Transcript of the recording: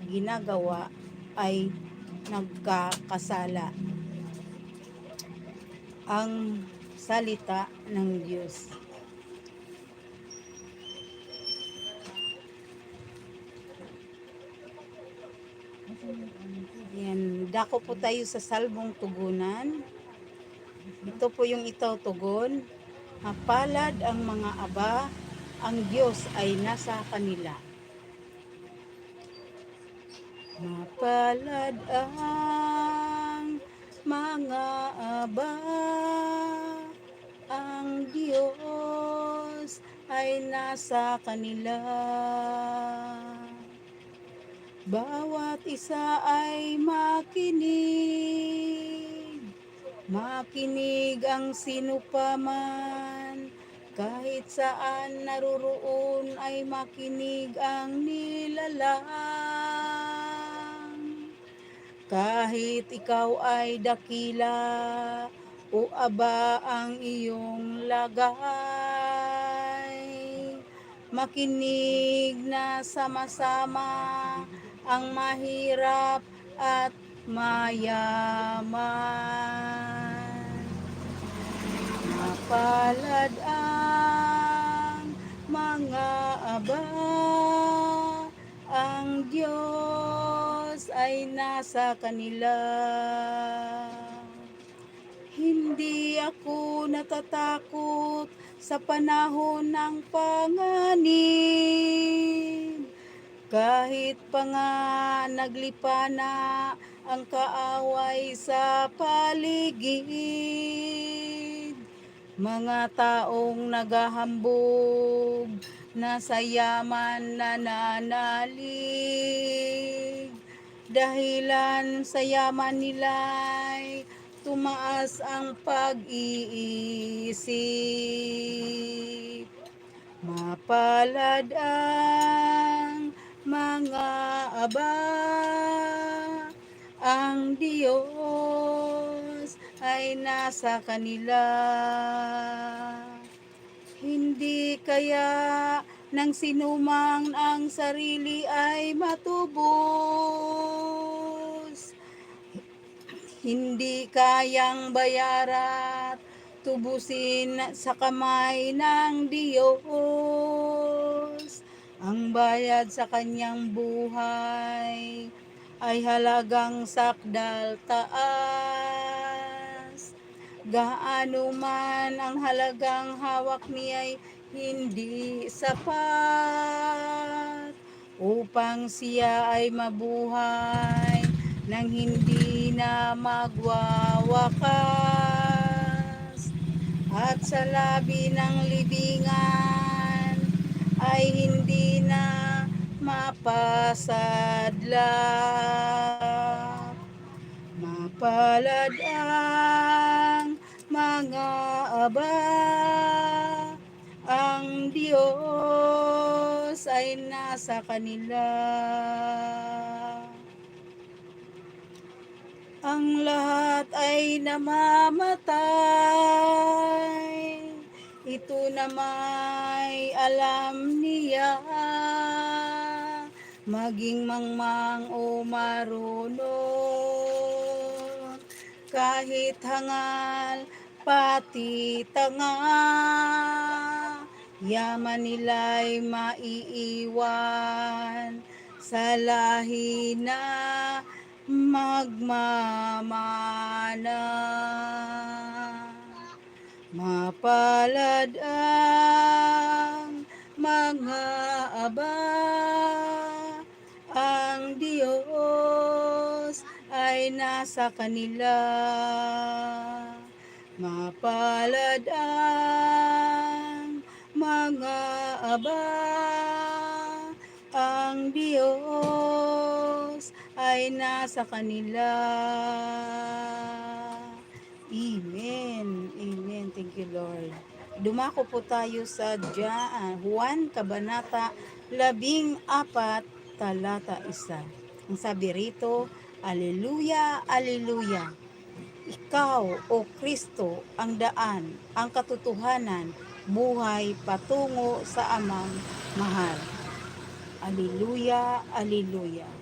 ginagawa ay nagkakasala. Ang salita ng Diyos. Yan, dako po tayo sa salmong tugunan. Ito po yung itaw tugon. Mapalad ang mga aba, ang Diyos ay nasa kanila. Mapalad ang mga aba, ang Diyos ay nasa kanila. Bawat isa ay makinig, makinig ang sino kahit saan naroroon ay makinig ang nilalang. Kahit ikaw ay dakila o aba ang iyong lagay, makinig na sama-sama ang mahirap at mayaman. Mapalad nasa kanila. Hindi ako natatakot sa panahon ng panganib. Kahit pa nga naglipa na ang kaaway sa paligid. Mga taong naghahambog na sa yaman nananalig. Dahilan sa yaman nila'y tumaas ang pag-iisip. Mapalad ang mga aba, ang Diyos ay nasa kanila. Hindi kaya ng sinumang ang sarili ay matubos. Hindi kayang bayarat tubusin sa kamay ng Diyos. Ang bayad sa kanyang buhay ay halagang sakdal taas. Gaano man ang halagang hawak niya'y hindi sapat upang siya ay mabuhay nang hindi na magwawakas at sa labi ng libingan ay hindi na mapasadlak. Mapalad ang mga aba, ang Diyos ay nasa kanila. Ang lahat ay namamatay, ito na may alam niya. Maging mangmang o marunong. Kahit hangal pati tanga. Yaman nila'y maiiwan sa lahi na magmamana. Mapalad ang mga aba. Ang Diyos ay nasa kanila. Mapalad ang mga aba, ang Diyos ay nasa kanila. Amen. Amen. Thank you, Lord. Dumako po tayo sa Juan Kabanata, labing apat, talata isa. Ang sabi rito, Aleluya, Aleluya. Ikaw, O Kristo, ang daan, ang katotohanan, buhay patungo sa amang mahal. Aleluya, Aleluya.